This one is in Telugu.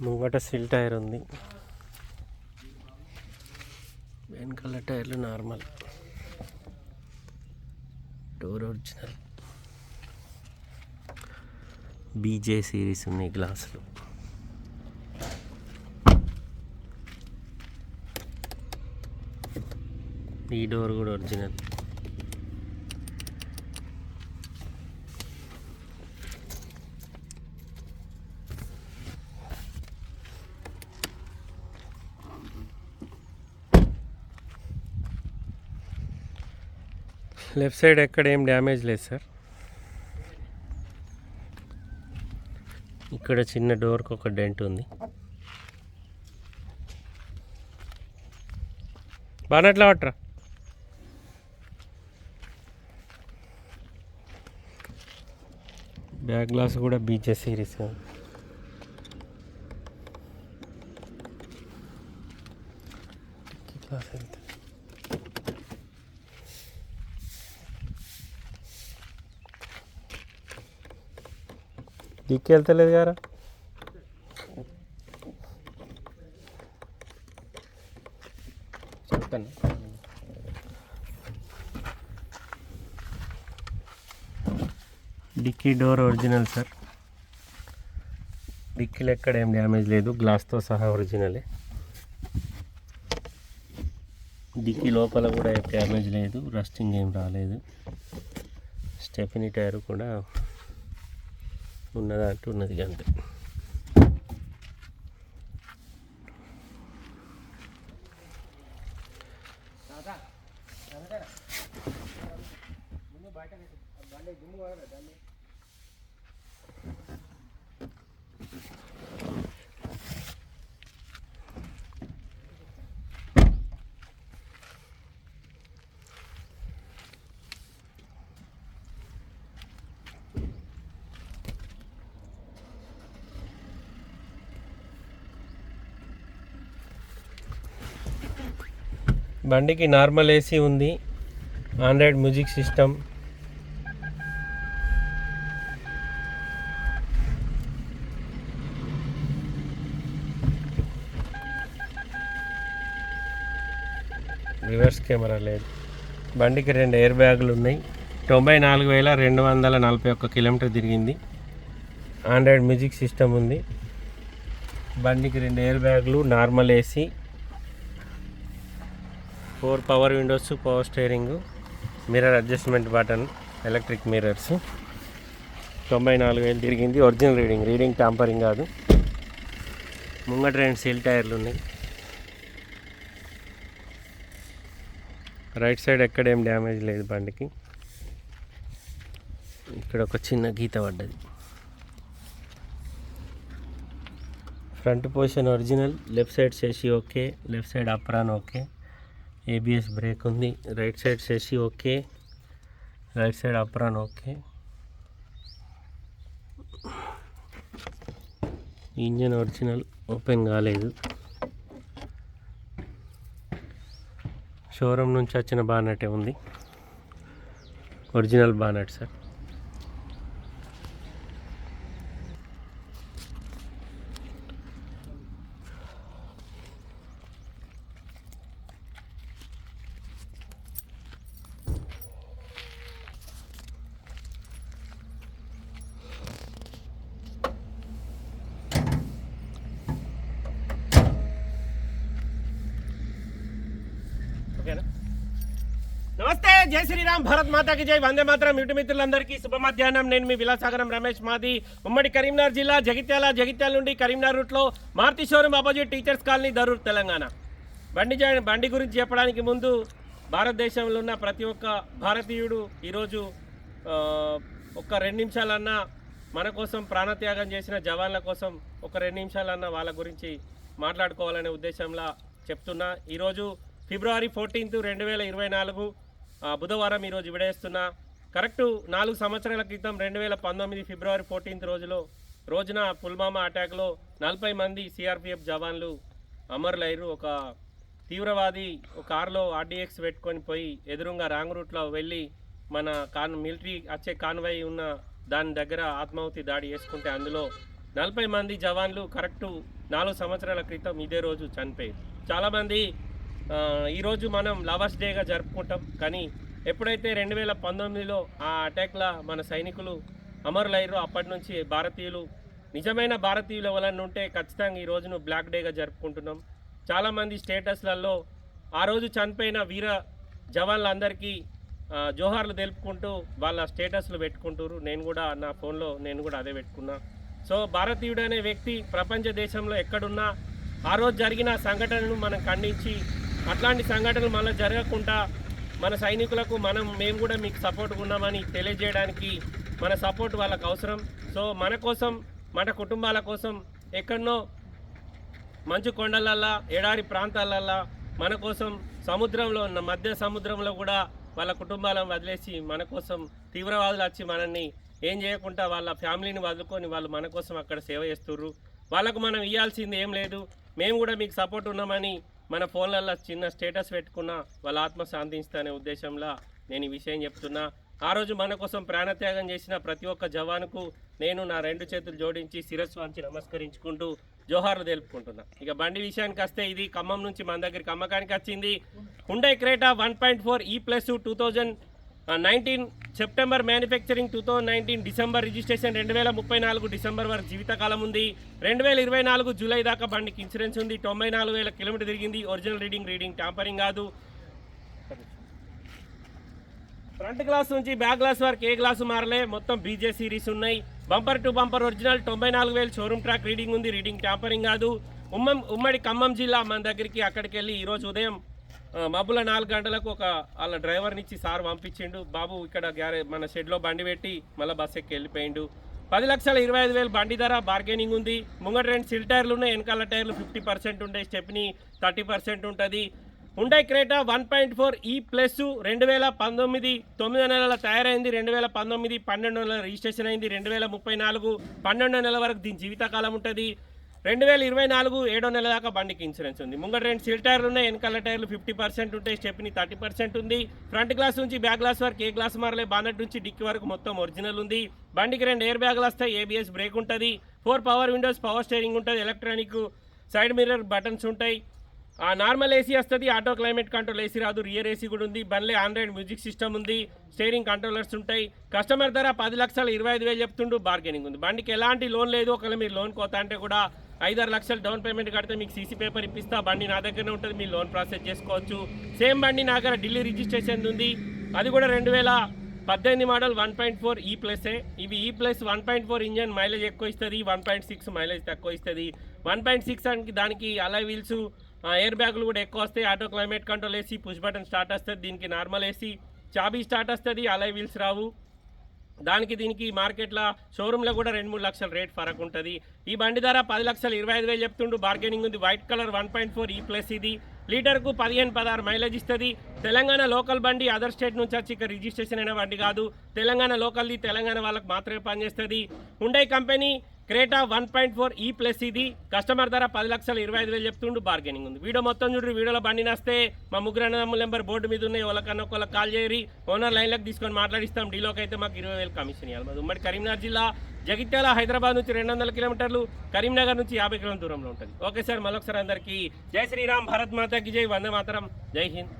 ముంగట సిల్ టైర్ ఉంది. వెనకాల టైర్లు నార్మల్. డోర్ ఒరిజినల్ బీజే సిరీస్ ఉన్నాయి గ్లాసులు. ఈ డోర్ కూడా ఒరిజినల్ లెఫ్ట్ సైడ్ ఎక్కడ ఏం డ్యామేజ్ లేదు సార్. ఇక్కడ చిన్న డోర్కి ఒక డెంట్ ఉంది. బానట్లా పట్టరా బ్యాక్ గ్లాస్ కూడా బీచెస్ సిరీస్ గ్లాస్ ఎంత దిక్కి వెళ్తలేదు గారా. చెప్తాను. Dicky door original sir. డిక్కీలో ఎక్కడ ఏం డ్యామేజ్ లేదు. గ్లాస్తో సహా ఒరిజినలే. డిక్కీ లోపల కూడా డ్యామేజ్ లేదు. రస్టింగ్ ఏం రాలేదు. స్టెఫినీ టైర్ కూడా ఉన్నదా అంటూ ఉన్నది అంతే బండికి నార్మల్ ఏసీ ఉంది. Android music system. Reverse camera లేదు. బండికి రెండు ఎయిర్ బ్యాగులు ఉన్నాయి. తొంభై నాలుగు వేల రెండు వందల నలభై ఒక్క కిలోమీటర్ తిరిగింది. ఆండ్రాయిడ్ మ్యూజిక్ సిస్టమ్ ఉంది. బండికి రెండు ఎయిర్ బ్యాగులు normal AC. Four power windows power steering mirror adjustment button electric mirrors. తొంభై నాలుగు వేలు తిరిగింది. Original reading. రీడింగ్ టాంపరింగ్ కాదు. ముంగట రెండు సీల్ టైర్లు ఉన్నాయి. రైట్ సైడ్ ఎక్కడ ఏం డ్యామేజ్ లేదు బండికి. ఇక్కడ ఒక చిన్న గీత పడ్డది. Front position original. Left side చేసి okay. Left side apron okay. ABS brake ఉంది. Right side సెసి okay right side apron okay engine original open కాలేదు. షోరూమ్ నుంచి వచ్చిన బానెటే ఉంది ఒరిజినల్ బానెట్ సార్ జై శ్రీరామ్ భారత్ మాతాకి జై. వందే మాత్రం ఇటు మిత్రులందరికీ శుభ మధ్యాహ్నం నేను మీ విలాసాగరం రమేష్ మాది. ఉమ్మడి కరీంనగర్ జిల్లా జగిత్యాల జగిత్యాల నుండి కరీంనగర్ రూట్లో Maruti showroom opposite teachers colony Darur Telangana. బండి బండి గురించి చెప్పడానికి ముందు భారతదేశంలో ఉన్న ప్రతి ఒక్క భారతీయుడు ఈరోజు ఒక రెండు నిమిషాలన్నా మన కోసం ప్రాణత్యాగం చేసిన జవాన్ల కోసం ఒక రెండు నిమిషాలన్నా వాళ్ళ గురించి మాట్లాడుకోవాలనే ఉద్దేశంలో చెప్తున్నా. ఈరోజు ఫిబ్రవరి ఫోర్టీన్త్ రెండు వేల ఇరవై నాలుగు బుధవారం ఈరోజు విడేస్తున్నా కరెక్ట్ నాలుగు సంవత్సరాల క్రితం రెండు వేల పంతొమ్మిది ఫిబ్రవరి ఫోర్టీన్త్ రోజులో రోజున పుల్వామా అటాక్లో నలభై మంది సిఆర్పిఎఫ్ జవాన్లు అమరులయ్యారు ఒక తీవ్రవాది ఒక కారులో ఆర్డీఎక్స్ పెట్టుకొని పోయి ఎదురుగా రాంగ్ రూట్లో వెళ్ళి మన కాన్ మిలిటరీ వచ్చే కాన్వై ఉన్న దాని దగ్గర ఆత్మాహుతి దాడి చేసుకుంటే అందులో నలభై మంది జవాన్లు కరెక్టు నాలుగు సంవత్సరాల క్రితం ఇదే రోజు చనిపోయారు. చాలామంది ఈరోజు మనం లవర్స్ డేగా జరుపుకుంటాం. కానీ ఎప్పుడైతే రెండు వేల పంతొమ్మిదిలో ఆ అటాక్లో మన సైనికులు అమరులయ్యారో అప్పటి నుంచి భారతీయులు నిజమైన భారతీయులు ఎవరన్నా ఉంటే ఖచ్చితంగా ఈ రోజును బ్లాక్ డేగా జరుపుకుంటున్నాం. చాలామంది స్టేటస్లలో ఆ రోజు చనిపోయిన వీర జవాన్లందరికీ జోహార్లు తెలుపుకుంటూ వాళ్ళ స్టేటస్లు పెట్టుకుంటారు నేను కూడా నా ఫోన్లో నేను కూడా అదే పెట్టుకున్నా. సో భారతీయుడు అనే వ్యక్తి ప్రపంచ దేశంలో ఎక్కడున్నా ఆ రోజు జరిగిన సంఘటనను మనం ఖండించి అట్లాంటి సంఘటనలు మళ్ళీ జరగకుండా మన సైనికులకు మనం మేము కూడా మీకు సపోర్ట్గా ఉన్నామని తెలియజేయడానికి మన సపోర్ట్ వాళ్ళకు అవసరం. సో మన కోసం మన కుటుంబాల కోసం ఎక్కడనో మంచు కొండలల్లా ఎడారి ప్రాంతాలల్లా మన కోసం సముద్రంలో ఉన్న మధ్య సముద్రంలో కూడా వాళ్ళ కుటుంబాలను వదిలేసి మన కోసం తీవ్రవాదులు వచ్చి మనల్ని ఏం చేయకుండా వాళ్ళ ఫ్యామిలీని వదులుకొని వాళ్ళు మన కోసం అక్కడ సేవ చేస్తుర్రు. వాళ్ళకు మనం ఇవ్వాల్సింది ఏం లేదు. మేము కూడా మీకు సపోర్ట్ ఉన్నామని మన ఫోన్లలో చిన్న స్టేటస్ పెట్టుకున్నా వాళ్ళ ఆత్మ శాంతించుతానే ఉద్దేశంలో నేను ఈ విషయం చెప్తున్నా. ఆ రోజు మన కోసం ప్రాణత్యాగం చేసిన ప్రతి ఒక్క జవానుకు నేను నా రెండు చేతులు జోడించి శిరస్సు వంచి నమస్కరించుకుంటూ జోహార్లు తెలుపుకుంటున్నా. ఇక బండి విషయానికి వస్తే ఇది ఖమ్మం నుంచి మన దగ్గరికి అమ్మకానికి వచ్చింది. Hyundai Creta one point four E plus two thousand nineteen September manufacturing two thousand nineteen December registration రెండు వేల ముప్పై నాలుగు డిసెంబర్ వరకు జీవితకాలం ఉంది. రెండు వేల ఇరవై నాలుగు జూలై దాకా బండికి ఇన్సూరెన్స్ ఉంది. తొంభై నాలుగు వేల కిలోమీటర్ తిరిగింది. ఒరిజినల్ రీడింగ్ రీడింగ్ ట్యాంపరింగ్ కాదు. ఫ్రంట్ గ్లాస్ నుంచి బ్యాక్ గ్లాస్ వరకు ఏ గ్లాసు మారలే. మొత్తం బీజే సిరీస్ ఉన్నాయి. బంపర్ టు బంపర్ ఒరిజినల్ తొంభై నాలుగు వేలు షోరూమ్ ట్రాక్ రీడింగ్ ఉంది. రీడింగ్ ట్యాంపరింగ్ కాదు. ఉమ్మం ఉమ్మడి ఖమ్మం జిల్లా మన దగ్గరికి అక్కడికి వెళ్ళి ఈరోజు ఉదయం మబ్బుల నాలుగు గంటలకు ఒక వాళ్ళ డ్రైవర్ని ఇచ్చి సార్ పంపించిండు. బాబు ఇక్కడ గ్యారే మన షెడ్లో బండి పెట్టి మళ్ళీ బస్ ఎక్కి వెళ్ళిపోయిండు. పది లక్షల ఇరవై ఐదు వేలు బండి ధర బార్గెనింగ్ ఉంది. ముంగట రెండు సిల్ టైర్లు ఉన్నాయి వెనకాల టైర్లు ఫిఫ్టీ పర్సెంట్ ఉంటాయి స్టెప్ని థర్టీ పర్సెంట్ ఉంటుంది. Hyundai Creta one point four E plus రెండు వేల పంతొమ్మిది తొమ్మిదో నెలల తయారైంది రెండు వేల పంతొమ్మిది పన్నెండు నెలల రిజిస్ట్రేషన్ అయింది రెండు వేల ముప్పై నాలుగు పన్నెండో నెలల వరకు దీని జీవితకాలం ఉంటుంది. రెండు వేల ఇరవై నాలుగు ఏడో నెల దాకా బండికి ఇన్సూరెన్స్ ఉంది. ముంగట రెండు సీల్ టైర్లు ఉన్నాయి వెనకాల టైర్లు ఫిఫ్టీ పర్సెంట్ ఉంటాయి స్టెప్ని థర్టీ పర్సెంట్ ఉంది. ఫ్రంట్ గ్లాస్ నుంచి బ్యాక్ గ్లాస్ వరకు ఏ గ్లాస్ మారలే బానట్ నుంచి డిక్కి వరకు మొత్తం ఒరిజినల్ ఉంది. బండికి రెండు ఎయిర్ బ్యాగ్లు వస్తాయి ఏబిఎస్ బ్రేక్ ఉంటుంది four power windows power steering ఉంటుంది ఎలక్ట్రానిక్ సైడ్ మిర్రర్ బటన్స్ ఉంటాయి. ఆ నార్మల్ ఏసీ వస్తుంది ఆటో క్లైమేట్ కంట్రోల్ ఏసీ రాదు రియర్ ఏసీ కూడా ఉంది. బండ్లే ఆండ్రాయిడ్ మ్యూజిక్ సిస్టమ్ ఉంది స్టీరింగ్ కంట్రోలర్స్ ఉంటాయి. కస్టమర్ ధర పది లక్షల ఇరవై ఐదు వేలు చెప్తుండు బార్గెనింగ్ ఉంది. బండికి ఎలాంటి లోన్ లేదు ఒకవేళ మీరు లోన్ కోత అంటే కూడా ఐదారు లక్షలు డౌన్ పేమెంట్ కడితే మీకు సీసీ పేపర్ ఇప్పిస్తా బండి నా దగ్గరనే ఉంటుంది మీరు లోన్ ప్రాసెస్ చేసుకోవచ్చు. సేమ్ బండి నా దగ్గర ఢిల్లీ రిజిస్ట్రేషన్ ఉంది. అది కూడా రెండు వేల పద్దెనిమిది model one point four e E ప్లస్ఏ ఇవి e E plus one point four engine mileage ఎక్కువ ఇస్తుంది వన్ పాయింట్ సిక్స్ మైలేజ్ తక్కువ ఇస్తుంది. వన్ పాయింట్ సిక్స్ అని దానికి అలా వీల్స్ ఎయిర్ బ్యాగులు కూడా ఎక్కువ వస్తాయి. ఆటో క్లైమేట్ కంట్రోల్ వేసి పుష్ బటన్ స్టార్ట్ వస్తుంది దీనికి నార్మల్ వేసి చాబీ స్టార్ట్ వస్తుంది అలై వీల్స్ రావు. దానికి దీనికి మార్కెట్లో షోరూంలో కూడా రెండు మూడు లక్షల రేట్ ఫరక్ ఉంటుంది. ఈ బండి ధర పది లక్షలు ఇరవై ఐదు వేలు చెప్తుండు. బార్గెనింగ్ ఉంది. White colour one point four E plus ఇది. లీటర్కు పదిహేను పదహారు మైలేజ్ ఇస్తుంది. తెలంగాణ లోకల్ బండి అదర్ స్టేట్ నుంచి వచ్చి ఇక్కడ రిజిస్ట్రేషన్ అయిన బండి కాదు. తెలంగాణ లోకల్ది తెలంగాణ వాళ్ళకి మాత్రమే పనిచేస్తుంది. ఉండే company Creta one point four e E plus ఇది. కస్టమర్ ధర పది లక్షల ఇరవై ఐదు వేలు చెప్తుండు బార్గెనింగ్ ఉంది. వీడియో మొత్తం చూడండి వీడియోలో బండి నస్తే మా ముగ్గురు అన్నదమ్ముల నెంబర్ బోర్డు మీద ఉన్నాయి వాళ్ళకన్నా ఒకళ్ళకి కాల్ చేయరి. ఓనర్ లైన్లకు తీసుకొని మాట్లాడిస్తాం. డీలోకి అయితే మాకు ఇరవై వేలు కమిషన్ ఇవ్వాలి మాది ఉమ్మడి కరీంనగర్ జిల్లా. జగిత్యాల హైదరాబాద్ నుంచి రెండు వందల కిలోమీటర్లు కరీంనగర్ నుంచి యాభై కిలోమీటర్ దూరంలో ఉంటుంది. ఓకే సార్ మరొకసారి అందరికీ జై శ్రీరామ్ భారత్ మాతాకి జై వందే మాతరం జై హింద్.